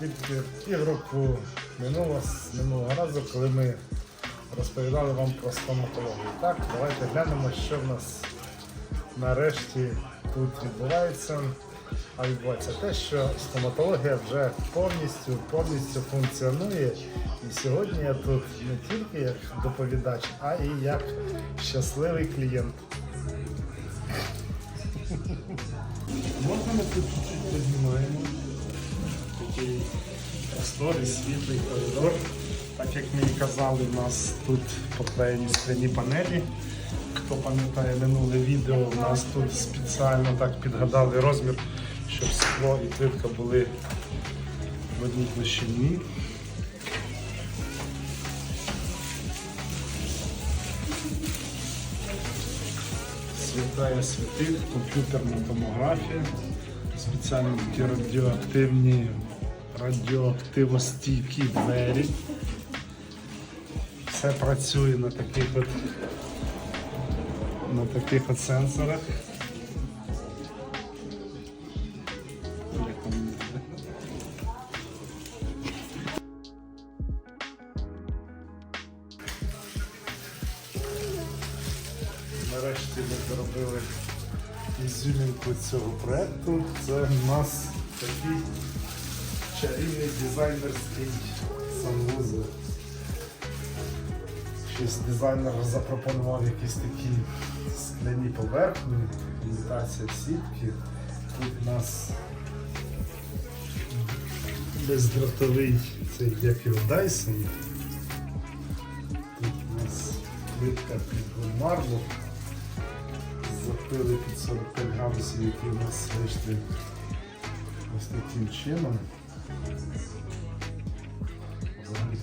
Тільки півроку минуло минулого разу, коли ми розповідали вам про стоматологію. Так, давайте глянемо, що в нас нарешті тут відбувається. А відбувається те, що стоматологія вже повністю повністю функціонує. І сьогодні я тут не тільки як доповідач, а і як щасливий клієнт. Можна ми тут чуть-чуть піднімаємо? Такий просторий, світлий коридор. Так як ми і казали, у нас тут поклеєні скляні панелі. Хто пам'ятає минуле відео, у нас тут спеціально так підгадали розмір, щоб скло і плитка були в одній площині. Святая святих, комп'ютерна томографія, спеціальні радіоактивні, радіоактивостійкі двері. Все працює на таких от на таких от сенсорах. Нарешті ми зробили ізюмінку цього проєкту. Це у нас такий чарівний дизайнерський санвузол. Щось дизайнер запропонував якісь такі скляні поверхні, імітація сітки. Тут у нас бездротовий цей як його Dyson. Тут у нас плитка під марблу. Запили під 45 градусів, які у нас вийшли ось таким чином. Взагалі.